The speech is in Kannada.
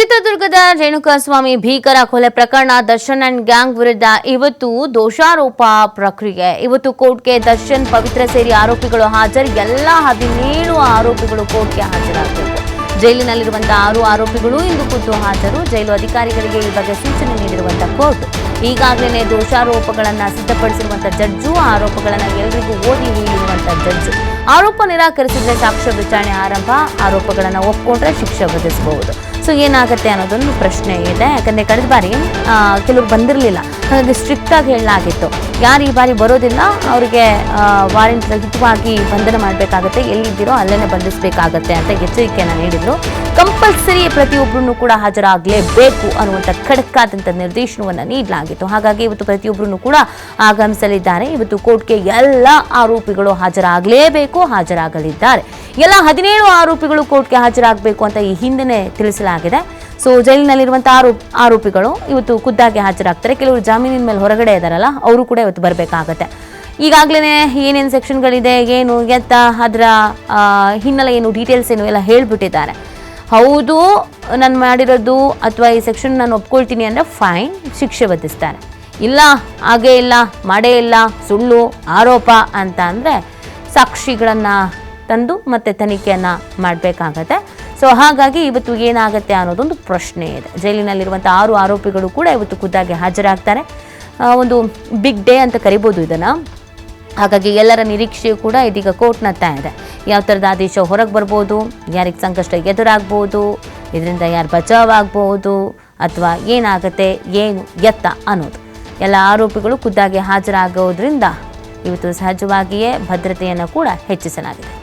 ಚಿತ್ರದುರ್ಗದ ರೇಣುಕಾಸ್ವಾಮಿ ಭೀಕರ ಕೊಲೆ ಪ್ರಕರಣ ದರ್ಶನ್ ಅಂಡ್ ಗ್ಯಾಂಗ್ ವಿರುದ್ಧ ಇವತ್ತು ದೋಷಾರೋಪ ಪ್ರಕ್ರಿಯೆ. ಇವತ್ತು ಕೋರ್ಟ್ಗೆ ದರ್ಶನ್ ಪವಿತ್ರ ಸೇರಿ ಆರೋಪಿಗಳು ಹಾಜರು. ಎಲ್ಲ ಹದಿನೇಳು ಆರೋಪಿಗಳು ಕೋರ್ಟ್ಗೆ ಹಾಜರಾಗಬೇಕು ಜೈಲಿನಲ್ಲಿರುವಂತಹ ಆರು ಆರೋಪಿಗಳು ಇಂದು ಖುದ್ದು ಹಾಜರು. ಜೈಲು ಅಧಿಕಾರಿಗಳಿಗೆ ಈ ಬಗ್ಗೆ ಸೂಚನೆ ನೀಡಿರುವಂತಹ ಕೋರ್ಟ್. ಈಗಾಗಲೇ ದೋಷಾರೋಪಗಳನ್ನು ಸಿದ್ಧಪಡಿಸಿರುವಂತಹ ಜಡ್ಜು, ಆರೋಪಗಳನ್ನು ಎಲ್ಲರಿಗೂ ಓದಿ ಹೇಳಿರುವಂತಹ ಜಡ್ಜು. ಆರೋಪ ನಿರಾಕರಿಸಿದ್ರೆ ಸಾಕ್ಷ್ಯ ವಿಚಾರಣೆ ಆರಂಭ. ಆರೋಪಗಳನ್ನು ಒಪ್ಪಿಕೊಂಡ್ರೆ ಶಿಕ್ಷೆ ವಿಧಿಸಬಹುದು ಸೊ ಏನಾಗುತ್ತೆ ಅನ್ನೋದೊಂದು ಪ್ರಶ್ನೆ ಇದೆ. ಯಾಕಂದರೆ ಕಳೆದ ಬಾರಿ ಕೆಲವ್ರು ಬಂದಿರಲಿಲ್ಲ. ಹಾಗಾಗಿ ಸ್ಟ್ರಿಕ್ಟಾಗಿ ಹೇಳಲಾಗಿತ್ತು. ಯಾರು ಈ ಬಾರಿ ಬರೋದಿಲ್ಲ. ಅವರಿಗೆ ವಾರೆಂಟ್ ರಹಿತವಾಗಿ ಬಂಧನ ಮಾಡಬೇಕಾಗತ್ತೆ. ಎಲ್ಲಿದ್ದೀರೋ ಅಲ್ಲೇ ಬಂಧಿಸಬೇಕಾಗತ್ತೆ ಅಂತ ಎಚ್ಚರಿಕೆಯನ್ನು ನೀಡಿದರು. ಕಂಪಲ್ಸರಿ ಪ್ರತಿಯೊಬ್ಬರನ್ನು ಕೂಡ ಹಾಜರಾಗಲೇಬೇಕು ಅನ್ನುವಂಥ ಖಡಕ್ಕಾದಂಥ ನಿರ್ದೇಶನವನ್ನು ನೀಡಲಾಗಿತ್ತು. ಹಾಗಾಗಿ ಇವತ್ತು ಪ್ರತಿಯೊಬ್ಬರನ್ನು ಕೂಡ ಆಗಮಿಸಲಿದ್ದಾರೆ. ಇವತ್ತು ಕೋರ್ಟ್ಗೆ ಎಲ್ಲ ಆರೋಪಿಗಳು ಹಾಜರಾಗಲೇಬೇಕು, ಹಾಜರಾಗಲಿದ್ದಾರೆ. ಎಲ್ಲ ಹದಿನೇಳು ಆರೋಪಿಗಳು ಕೋರ್ಟ್ಗೆ ಹಾಜರಾಗಬೇಕು ಅಂತ ಈ ಹಿಂದೆ ತಿಳಿಸಲಾಗಿದೆ. ಸೊ ಜೈಲಿನಲ್ಲಿರುವಂತಹ ಆರೋಪ, ಆರೋಪಿಗಳು ಇವತ್ತು ಖುದ್ದಾಗಿ ಹಾಜರಾಗ್ತಾರೆ. ಕೆಲವರು ಜಾಮೀನಿನ ಮೇಲೆ ಹೊರಗಡೆ ಇದ್ದಾರಲ್ಲ ಅವರು ಕೂಡ ಇವತ್ತು ಬರಬೇಕಾಗತ್ತೆ. ಈಗಾಗಲೇ ಏನೇನು ಸೆಕ್ಷನ್ಗಳಿದೆ, ಏನು ಎತ್ತ ಅದರ ಹಿನ್ನೆಲೆ ಏನು, ಡೀಟೇಲ್ಸ್ ಏನು ಎಲ್ಲ ಹೇಳಿಬಿಟ್ಟಿದ್ದಾರೆ. ಹೌದು, ನಾನು ಮಾಡಿರೋದು ಅಥವಾ ಈ ಸೆಕ್ಷನ್ ನಾನು ಒಪ್ಕೊಳ್ತೀನಿ ಅಂದರೆ ಫೈನ್, ಶಿಕ್ಷೆ ವಿಧಿಸ್ತಾರೆ ಇಲ್ಲ, ಹಾಗೇ ಇಲ್ಲ, ಮಾಡೇ ಇಲ್ಲ, ಸುಳ್ಳು, ಆರೋಪ ಅಂತ ಅಂದರೆ ಸಾಕ್ಷಿಗಳನ್ನು ತಂದು ಮತ್ತೆ ತನಿಖೆಯನ್ನು ಮಾಡಬೇಕಾಗತ್ತೆ. ಸೊ ಹಾಗಾಗಿ ಇವತ್ತು ಏನಾಗುತ್ತೆ ಅನ್ನೋದೊಂದು ಪ್ರಶ್ನೆ ಇದೆ. ಜೈಲಿನಲ್ಲಿರುವಂಥ ಆರು ಆರೋಪಿಗಳು ಕೂಡ ಇವತ್ತು ಖುದ್ದಾಗಿ ಹಾಜರಾಗ್ತಾರೆ. ಒಂದು ಬಿಗ್ ಡೇ ಅಂತ ಕರಿಬೋದು ಇದನ್ನು. ಹಾಗಾಗಿ ಎಲ್ಲರ ನಿರೀಕ್ಷೆಯು ಕೂಡ ಇದೀಗ ಕೋರ್ಟ್ನತ್ತ ಇದೆ. ಯಾವ ಥರದ ಆದೇಶ ಹೊರಗೆ ಬರ್ಬೋದು, ಯಾರಿಗೆ ಸಂಕಷ್ಟ ಎದುರಾಗ್ಬೋದು, ಇದರಿಂದ ಯಾರು ಬಚಾವ್ ಆಗ್ಬೋದು ಅಥವಾ ಏನಾಗುತ್ತೆ, ಏನು ಎತ್ತ ಅನ್ನೋದು. ಎಲ್ಲ ಆರೋಪಿಗಳು ಖುದ್ದಾಗಿ ಹಾಜರಾಗೋದ್ರಿಂದ ಇವತ್ತು ಸಹಜವಾಗಿಯೇ ಭದ್ರತೆಯನ್ನು ಕೂಡ ಹೆಚ್ಚಿಸಲಾಗಿದೆ.